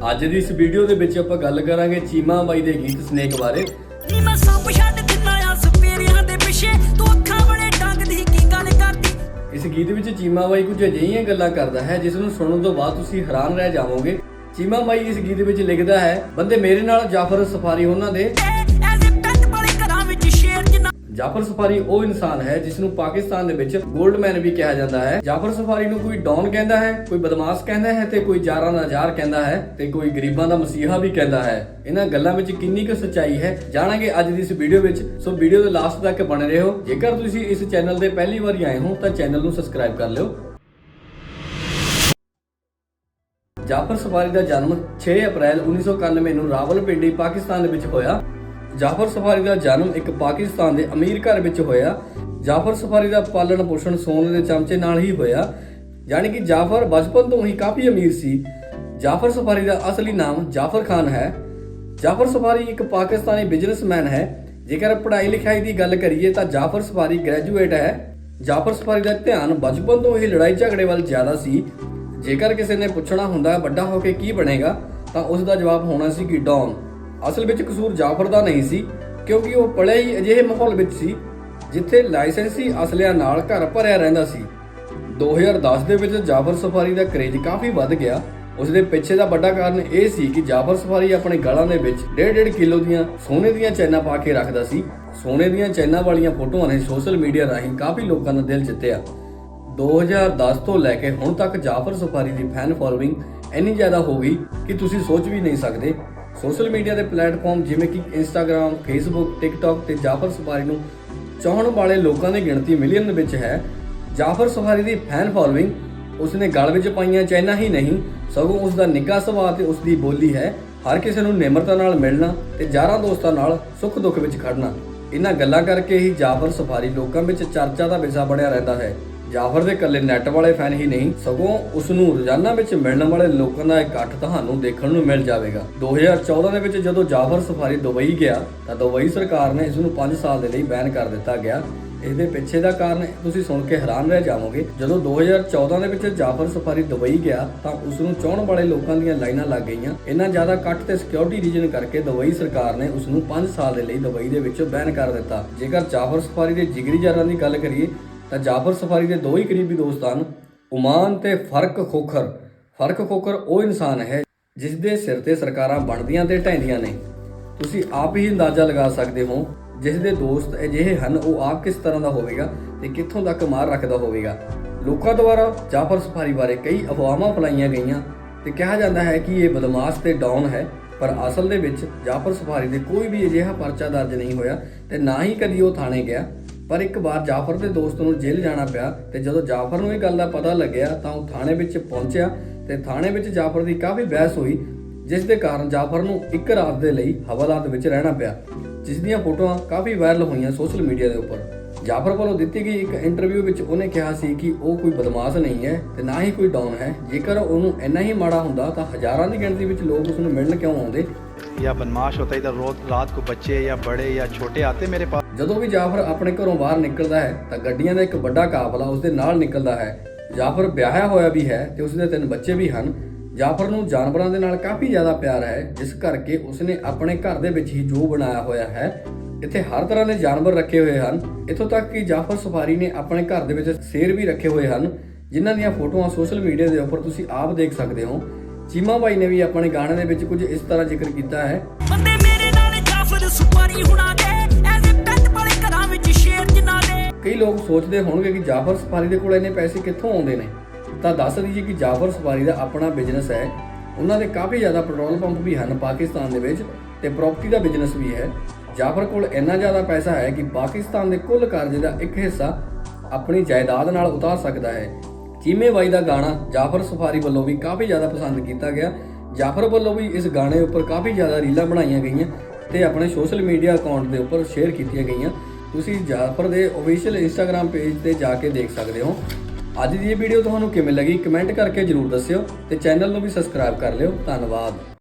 ਅੱਜ ਦੀ ਇਸ ਵੀਡੀਓ ਦੇ ਵਿੱਚ ਆਪਾਂ ਗੱਲ ਕਰਾਂਗੇ ਚੀਮਾ ਬਾਈ ਦੇ ਗੀਤ ਸਨੇਕ ਬਾਰੇ। ਨੀ ਮੈਂ ਸਭ ਛੱਡ ਦਿੰਨਾ ਆ ਸਪੇਰਿਆਂ ਦੇ ਪਿੱਛੇ। ਤੂੰ ਅੱਖਾਂ ਬੜੇ ਟੰਗਦੀ ਕੀ ਗੱਲ ਕਰਦੀ? ਇਸ ਗੀਤ ਵਿੱਚ ਚੀਮਾ ਬਾਈ ਕੁਝ ਅਜਿਹੀਆਂ ਗੱਲਾਂ ਕਰਦਾ ਹੈ ਜਿਸ ਨੂੰ ਸੁਣਨ ਤੋਂ ਬਾਅਦ ਤੁਸੀਂ ਹੈਰਾਨ ਰਹਿ ਜਾਵੋਗੇ। ਚੀਮਾ ਬਾਈ ਇਸ ਗੀਤ ਵਿੱਚ ਲਿਖਦਾ ਹੈ ਬੰਦੇ ਮੇਰੇ ਨਾਲ ਜਾਫਰ ਸਫਾਰੀ ਉਹਨਾਂ ਦੇ। ਜਾਫਰ ਸਫਾਰੀ ਉਹ ਇਨਸਾਨ ਹੈ ਜਿਸ ਨੂੰ ਪਾਕਿਸਤਾਨ ਦੇ ਵਿੱਚ 골ਡਮੈਨ ਵੀ ਕਿਹਾ ਜਾਂਦਾ ਹੈ। ਜਾਫਰ ਸਫਾਰੀ ਨੂੰ ਕੋਈ ਡੌਨ ਕਹਿੰਦਾ ਹੈ, ਕੋਈ ਬਦਮਾਸ਼ ਕਹਿੰਦਾ ਹੈ ਤੇ ਕੋਈ ਜਾਰਾਂ ਦਾ ਜ਼ਾਰ ਕਹਿੰਦਾ ਹੈ ਤੇ ਕੋਈ ਗਰੀਬਾਂ ਦਾ ਮਸੀਹਾ ਵੀ ਕਹਿੰਦਾ ਹੈ। ਇਹਨਾਂ ਗੱਲਾਂ ਵਿੱਚ ਕਿੰਨੀ ਕੁ ਸੱਚਾਈ ਹੈ ਜਾਣਾਂਗੇ ਅੱਜ ਦੀ ਇਸ ਵੀਡੀਓ ਵਿੱਚ। ਸੋ ਵੀਡੀਓ ਦੇ ਲਾਸਟ ਤੱਕ ਬਣੇ ਰਹੋ। ਜੇਕਰ ਤੁਸੀਂ ਇਸ ਚੈਨਲ ਤੇ ਪਹਿਲੀ ਵਾਰੀ ਆਏ ਹੋ ਤਾਂ ਚੈਨਲ ਨੂੰ ਸਬਸਕ੍ਰਾਈਬ ਕਰ ਲਿਓ। ਜਾਫਰ ਸਫਾਰੀ ਦਾ ਜਨਮ 6 ਅਪ੍ਰੈਲ 1991 ਨੂੰ ਰਾਵਲਪਿੰਡੀ, ਪਾਕਿਸਤਾਨ ਦੇ ਵਿੱਚ ਹੋਇਆ। ਜਾਫਰ ਸਫਾਰੀ ਦਾ ਜਨਮ ਇੱਕ ਪਾਕਿਸਤਾਨ ਦੇ ਅਮੀਰ ਘਰ ਵਿੱਚ ਹੋਇਆ। ਜਾਫਰ ਸਫਾਰੀ ਦਾ ਪਾਲਣ ਪੋਸ਼ਣ ਸੋਨੇ ਦੇ ਚਮਚੇ ਨਾਲ ਹੀ ਹੋਇਆ। ਯਾਨੀ ਕਿ ਜਾਫਰ ਬਚਪਨ ਤੋਂ ਹੀ ਕਾਫੀ ਅਮੀਰ ਸੀ। ਜਾਫਰ ਸਫਾਰੀ ਦਾ ਅਸਲੀ ਨਾਮ ਜਾਫਰ ਖਾਨ ਹੈ। ਜਾਫਰ ਸਫਾਰੀ ਇੱਕ ਪਾਕਿਸਤਾਨੀ ਬਿਜ਼ਨਸਮੈਨ ਹੈ। ਜੇਕਰ ਪੜ੍ਹਾਈ ਲਿਖਾਈ ਦੀ ਗੱਲ ਕਰੀਏ ਤਾਂ ਜਾਫਰ ਸਫਾਰੀ ਗ੍ਰੈਜੂਏਟ ਹੈ। ਜਾਫਰ ਸਫਾਰੀ ਦਾ ਧਿਆਨ ਬਚਪਨ ਤੋਂ ਹੀ ਲੜਾਈ ਝਗੜੇ ਵੱਲ ਜ਼ਿਆਦਾ ਸੀ। ਜੇਕਰ ਕਿਸੇ ਨੇ ਪੁੱਛਣਾ ਹੁੰਦਾ ਵੱਡਾ ਹੋ ਕੇ ਕੀ ਬਣੇਗਾ ਤਾਂ ਉਸ ਦਾ ਜਵਾਬ ਹੋਣਾ ਸੀ ਕਿ ਡੌਨ। ਅਸਲ ਵਿੱਚ ਕਸੂਰ ਜਾਫਰ ਦਾ ਨਹੀਂ ਸੀ, ਕਿਉਂਕਿ ਉਹ ਪੜ੍ਹਿਆ ਹੀ ਅਜਿਹੇ ਮਾਹੌਲ ਵਿੱਚ ਸੀ, ਜਿੱਥੇ ਲਾਇਸੈਂਸੀ ਅਸਲਿਆਂ ਨਾਲ ਘਰ ਭਰਿਆ ਰਹਿੰਦਾ ਸੀ। 2010 ਦੇ ਵਿੱਚ ਜਾਫਰ ਸਫਾਰੀ ਦਾ ਕਰੇਜ ਕਾਫੀ ਵੱਧ ਗਿਆ। ਉਸ ਦੇ ਪਿੱਛੇ ਦਾ ਵੱਡਾ ਕਾਰਨ ਇਹ ਸੀ ਕਿ ਜਾਫਰ ਸਫਾਰੀ ਆਪਣੇ ਗਲਾਂ ਦੇ ਵਿੱਚ 1.5 ਕਿਲੋ ਦੀਆਂ ਸੋਨੇ ਦੀਆਂ ਚੈਨਾਂ ਪਾ ਕੇ ਰੱਖਦਾ ਸੀ। ਸੋਨੇ ਦੀਆਂ ਚੈਨਾਂ ਵਾਲੀਆਂ ਫੋਟੋਆਂ ਨੇ ਸੋਸ਼ਲ ਮੀਡੀਆ ਰਾਹੀਂ ਕਾਫੀ ਲੋਕਾਂ ਦਾ ਦਿਲ ਜਿੱਤਿਆ। 2010 ਤੋਂ ਲੈ ਕੇ ਹੁਣ ਤੱਕ ਜਾਫਰ ਸਫਾਰੀ ਦੀ ਫੈਨ ਫੋਲੋਇੰਗ ਇੰਨੀ ਜ਼ਿਆਦਾ ਹੋ ਗਈ ਕਿ ਤੁਸੀਂ ਸੋਚ ਵੀ ਨਹੀਂ ਸਕਦੇ ਸੋਸ਼ਲ ਮੀਡੀਆ ਦੇ ਪਲੇਟਫਾਰਮ ਜਿਵੇਂ ਕਿ ਇੰਸਟਾਗ੍ਰam ਫੇਸਬੁੱਕ ਟਿਕਟੌਕ ਤੇ ਜਾਫਰ ਸਫਾਰੀ ਨੂੰ ਚਾਹਣ ਵਾਲੇ ਲੋਕਾਂ ਦੀ ਗਿਣਤੀ ਮਿਲੀਅਨ ਵਿੱਚ ਹੈ। ਜਾਫਰ ਸਫਾਰੀ ਦੀ ਫੈਨ ਫੋਲੋਇੰਗ ਉਸਨੇ ਗਲ ਵਿੱਚ ਪਾਈਆਂ ਚੈਨਾਂ ਹੀ ਨਹੀਂ, ਸਗੋਂ ਉਸ ਦਾ ਨਿੱਘਾ ਸੁਭਾਅ ਤੇ ਉਸ ਦੀ ਬੋਲੀ ਹੈ, ਹਰ ਕਿਸੇ ਨੂੰ ਨਿਮਰਤਾ ਨਾਲ ਮਿਲਣਾ ਤੇ ਯਾਰਾਂ ਦੋਸਤਾਂ ਨਾਲ ਸੁੱਖ ਦੁੱਖ ਵਿੱਚ ਖੜਨਾ। ਇਹਨਾਂ ਗੱਲਾਂ ਕਰਕੇ ਹੀ ਜਾਫਰ ਸਫਾਰੀ ਲੋਕਾਂ ਵਿੱਚ ਚਰਚਾ ਦਾ ਵਿਸ਼ਾ ਬਣਿਆ ਰਹਿੰਦਾ ਹੈ। ਜਾਫਰ ਦੇ ਇਕੱਲੇ ਨੈਟ ਵਾਲੇ ਫੈਨ ਹੀ ਨਹੀਂ, ਸਗੋਂ ਉਸ ਨੂੰ ਰੋਜ਼ਾਨਾ ਵਿੱਚ ਮਿਲਣ ਵਾਲੇ ਲੋਕਾਂ ਦਾ ਇਕੱਠ ਤੁਹਾਨੂੰ ਦੇਖਣ ਨੂੰ ਮਿਲ ਜਾਵੇਗਾ। 2014 ਦੇ ਵਿੱਚ ਜਦੋਂ ਜਾਫਰ ਸਫਾਰੀ ਦੁਬਈ ਗਿਆ, ਤਾਂ ਦੁਬਈ ਸਰਕਾਰ ਨੇ ਇਸ ਨੂੰ 5 ਸਾਲ ਦੇ ਲਈ ਬੈਨ ਕਰ ਦਿੱਤਾ ਗਿਆ। ਇਸ ਪਿੱਛੇ ਦਾ ਕਾਰਨ ਤੁਸੀਂ ਸੁਣ ਕੇ ਹੈਰਾਨ ਰਹਿ ਜਾਵੋਗੇ। ਜਦੋਂ 2014 ਦੇ ਵਿੱਚ ਜਾਫਰ ਸਫਾਰੀ ਦੁਬਈ ਗਿਆ, ਤਾਂ ਉਸ ਨੂੰ ਚਾਹਣ ਵਾਲੇ ਲੋਕਾਂ ਦੀਆਂ ਲਾਈਨਾਂ ਲੱਗ ਗਈਆਂ। ਇੰਨਾ ਜ਼ਿਆਦਾ ਕੱਟ ਤੇ ਸਿਕਿਉਰਿਟੀ ਰੀਜਨ ਕਰਕੇ ਦੁਬਈ ਸਰਕਾਰ ਨੇ ਉਸ ਨੂੰ 5 ਸਾਲ ਦੇ ਲਈ ਦੁਬਈ ਦੇ ਵਿੱਚੋਂ ਬੈਨ ਕਰ ਦਿੱਤਾ। ਜੇਕਰ ਜਾਫਰ ਸਫਾਰੀ ਦੇ ਜਿਗਰੀ ਜਾਰਾਂ ਦੀ ਗੱਲ ਕਰੀਏ ਤਾਂ ਜਾਫਰ ਸਫਾਰੀ ਦੇ ਦੋ ਹੀ ਕਰੀਬੀ ਦੋਸਤ ਹਨ, ਉਮਾਨ ਤੇ ਫ਼ਰਕ ਖੋਖਰ। ਫ਼ਰਕ ਖੋਖਰ ਉਹ ਇਨਸਾਨ ਹੈ ਜਿਸ ਦੇ ਸਿਰ ਤੇ ਸਰਕਾਰਾਂ ਬਣਦੀਆਂ ਤੇ ਢਹਿੰਦੀਆਂ ਨੇ। ਤੁਸੀਂ ਆਪ ਹੀ ਅੰਦਾਜ਼ਾ ਲਗਾ ਸਕਦੇ ਹੋ ਜਿਸ ਦੇ ਦੋਸਤ ਅਜਿਹੇ ਹਨ, ਉਹ ਆਪ ਕਿਸ ਤਰ੍ਹਾਂ ਦਾ ਹੋਵੇਗਾ ਤੇ ਕਿੱਥੋਂ ਤੱਕ ਮਾਰ ਰੱਖਦਾ ਹੋਵੇਗਾ। ਲੋਕਾਂ ਦੁਆਰਾ ਜਾਫਰ ਸਫਾਰੀ ਬਾਰੇ ਕਈ ਅਫਵਾਹਾਂ ਫੈਲਾਈਆਂ ਗਈਆਂ ਤੇ ਕਿਹਾ ਜਾਂਦਾ ਹੈ ਕਿ ਇਹ ਬਦਮਾਸ਼ ਤੇ ਡਾਊਨ ਹੈ, ਪਰ ਅਸਲ ਦੇ ਵਿੱਚ ਜਾਫਰ ਸਫਾਰੀ ਦੇ ਕੋਈ ਵੀ ਅਜਿਹਾ ਪਰਚਾ ਦਰਜ ਨਹੀਂ ਹੋਇਆ ਤੇ ਨਾ ਹੀ ਕਦੀ ਉਹ ਥਾਣੇ ਗਿਆ। ਪਰ ਇੱਕ ਵਾਰ ਜਾਫਰ ਦੇ ਦੋਸਤ ਨੂੰ ਜੇਲ੍ਹ ਜਾਣਾ ਪਿਆ ਤੇ ਜਦੋਂ ਜਾਫਰ ਨੂੰ ਇਹ ਗੱਲ ਦਾ ਪਤਾ ਲੱਗਿਆ ਤਾਂ ਉਹ ਥਾਣੇ ਵਿੱਚ ਪਹੁੰਚਿਆ ਤੇ ਥਾਣੇ ਵਿੱਚ ਜਾਫਰ ਦੀ ਕਾਫੀ ਬਹਿਸ ਹੋਈ, ਜਿਸ ਦੇ ਕਾਰਨ ਜਾਫਰ ਨੂੰ ਇੱਕ ਰਾਤ ਦੇ ਲਈ ਹਵਾਲਾਤ ਵਿੱਚ ਰਹਿਣਾ ਪਿਆ, ਜਿਸ ਦੀਆਂ ਫੋਟੋਆਂ ਕਾਫੀ ਵਾਇਰਲ ਹੋਈਆਂ ਸੋਸ਼ਲ ਮੀਡੀਆ ਦੇ ਉੱਪਰ। ਜਾਫਰ ਵੱਲੋਂ ਦਿੱਤੀ ਗਈ ਇੱਕ ਇੰਟਰਵਿਊ ਵਿੱਚ ਉਹਨੇ ਕਿਹਾ ਸੀ ਕਿ ਉਹ ਕੋਈ ਬਦਮਾਸ਼ ਨਹੀਂ ਹੈ ਤੇ ਨਾ ਹੀ ਕੋਈ ਡਾਊਨ ਹੈ, ਜੇਕਰ ਉਹਨੂੰ ਇੰਨਾ ਹੀ ਮਾੜਾ ਹੁੰਦਾ ਤਾਂ ਹਜ਼ਾਰਾਂ ਦੀ ਗਿਣਤੀ ਵਿੱਚ ਲੋਕ ਉਸ ਨੂੰ ਮਿਲਣ ਕਿਉਂ ਆਉਂਦੇ? या बदमाश होता है इधर रोज रात को बच्चे या बड़े या छोटे आते मेरे पास ਜਦੋਂ ਵੀ ਜਾਫਰ ਆਪਣੇ ਘਰੋਂ ਬਾਹਰ ਨਿਕਲਦਾ ਹੈ ਤਾਂ ਗੱਡੀਆਂ ਦਾ ਇੱਕ ਵੱਡਾ ਕਾਫਲਾ ਉਸ ਦੇ ਨਾਲ ਨਿਕਲਦਾ ਹੈ ਜਾਫਰ ਵਿਆਹਿਆ ਹੋਇਆ ਵੀ ਹੈ ਤੇ ਉਸ ਦੇ ਤਿੰਨ ਬੱਚੇ ਵੀ ਹਨ ਜਾਫਰ ਨੂੰ ਜਾਨਵਰਾਂ ਦੇ ਨਾਲ ਕਾਫੀ ਜ਼ਿਆਦਾ ਪਿਆਰ ਹੈ ਜਿਸ ਕਰਕੇ ਉਸਨੇ ਆਪਣੇ ਘਰ ਦੇ ਵਿੱਚ ਹੀ ਜੋ ਬਣਾਇਆ ਹੋਇਆ ਹੈ ਇੱਥੇ ਹਰ ਤਰ੍ਹਾਂ ਦੇ ਜਾਨਵਰ ਰੱਖੇ ਹੋਏ ਹਨ ਇੱਥੋਂ ਤੱਕ ਕਿ ਜਾਫਰ ਸਫਾਰੀ ਨੇ ਆਪਣੇ ਘਰ ਦੇ ਵਿੱਚ ਸ਼ੇਰ ਵੀ ਰੱਖੇ ਹੋਏ ਹਨ ਜਿਨ੍ਹਾਂ ਦੀਆਂ ਫੋਟੋਆਂ ਸੋਸ਼ਲ ਮੀਡੀਆ ਦੇ ਉੱਪਰ ਤੁਸੀਂ ਆਪ ਦੇਖ ਸਕਦੇ ਹੋ ਚੀਮਾ ਬਾਈ ਨੇ ਵੀ ਆਪਣੇ ਗਾਣੇ ਦੇ ਵਿੱਚ ਕੁਝ ਇਸ ਤਰ੍ਹਾਂ ਜ਼ਿਕਰ ਕੀਤਾ ਹੈ। ਬੰਦੇ ਮੇਰੇ ਨਾਲ ਜਾਫਰ ਸੁਪਾਰੀ ਹੁਣਾ ਦੇ ਐਜ਼ ਅ ਪੈਟ ਵਾਲੇ ਘਰਾਂ ਵਿੱਚ ਸ਼ੇਰ ਜਿੰਨਾ ਦੇ। ਕਈ ਲੋਕ ਸੋਚਦੇ ਹੋਣਗੇ ਕਿ ਜਾਫਰ ਸਫਾਰੀ ਦੇ ਕੋਲ ਇੰਨੇ ਪੈਸੇ ਕਿੱਥੋਂ ਆਉਂਦੇ ਨੇ? ਤਾਂ ਦੱਸ ਦਈਏ ਕਿ ਜਾਫਰ ਸਫਾਰੀ ਦਾ ਆਪਣਾ ਬਿਜ਼ਨਸ ਹੈ। ਉਹਨਾਂ ਦੇ ਕਾਫੀ ਜ਼ਿਆਦਾ ਪੈਟਰੋਲ ਪੰਪ ਵੀ ਹਨ ਪਾਕਿਸਤਾਨ ਦੇ ਵਿੱਚ ਤੇ ਪ੍ਰਾਪਰਟੀ ਦਾ ਬਿਜ਼ਨਸ ਵੀ ਹੈ। ਜਾਫਰ ਕੋਲ ਇੰਨਾ ਜ਼ਿਆਦਾ ਪੈਸਾ ਹੈ ਕਿ ਪਾਕਿਸਤਾਨ ਦੇ ਕੁੱਲ ਕਰਜ਼ੇ ਦਾ ਇੱਕ ਹਿੱਸਾ ਆਪਣੀ ਜਾਇਦਾਦ ਨਾਲ ਉਤਾਰ ਸਕਦਾ ਹੈ। ਚੀਮੇ ਬਾਈ ਦਾ ਗਾਣਾ ਜਾਫਰ ਸਫਾਰੀ ਵੱਲੋਂ ਵੀ ਕਾਫੀ ਜ਼ਿਆਦਾ ਪਸੰਦ ਕੀਤਾ ਗਿਆ। ਜਾਫਰ ਵੱਲੋਂ ਵੀ ਇਸ ਗਾਣੇ ਉੱਪਰ ਕਾਫੀ ਜ਼ਿਆਦਾ ਰੀਲਾਂ ਬਣਾਈਆਂ ਗਈਆਂ ਤੇ ਆਪਣੇ ਸੋਸ਼ਲ ਮੀਡੀਆ ਅਕਾਊਂਟ ਦੇ ਉੱਪਰ ਸ਼ੇਅਰ ਕੀਤੀਆਂ ਗਈਆਂ। ਤੁਸੀਂ ਜਾਫਰ ਦੇ ਅਫੀਸ਼ੀਅਲ ਇੰਸਟਾਗ੍ਰam ਪੇਜ ਤੇ ਜਾ ਕੇ ਦੇਖ ਸਕਦੇ ਹੋ। ਅੱਜ ਦੀ ਇਹ ਵੀਡੀਓ ਤੁਹਾਨੂੰ ਕਿਵੇਂ ਲੱਗੀ ਕਮੈਂਟ ਕਰਕੇ ਜਰੂਰ ਦੱਸਿਓ ਤੇ ਚੈਨਲ ਨੂੰ ਵੀ ਸਬਸਕ੍ਰਾਈਬ ਕਰ ਲਿਓ। ਧੰਨਵਾਦ।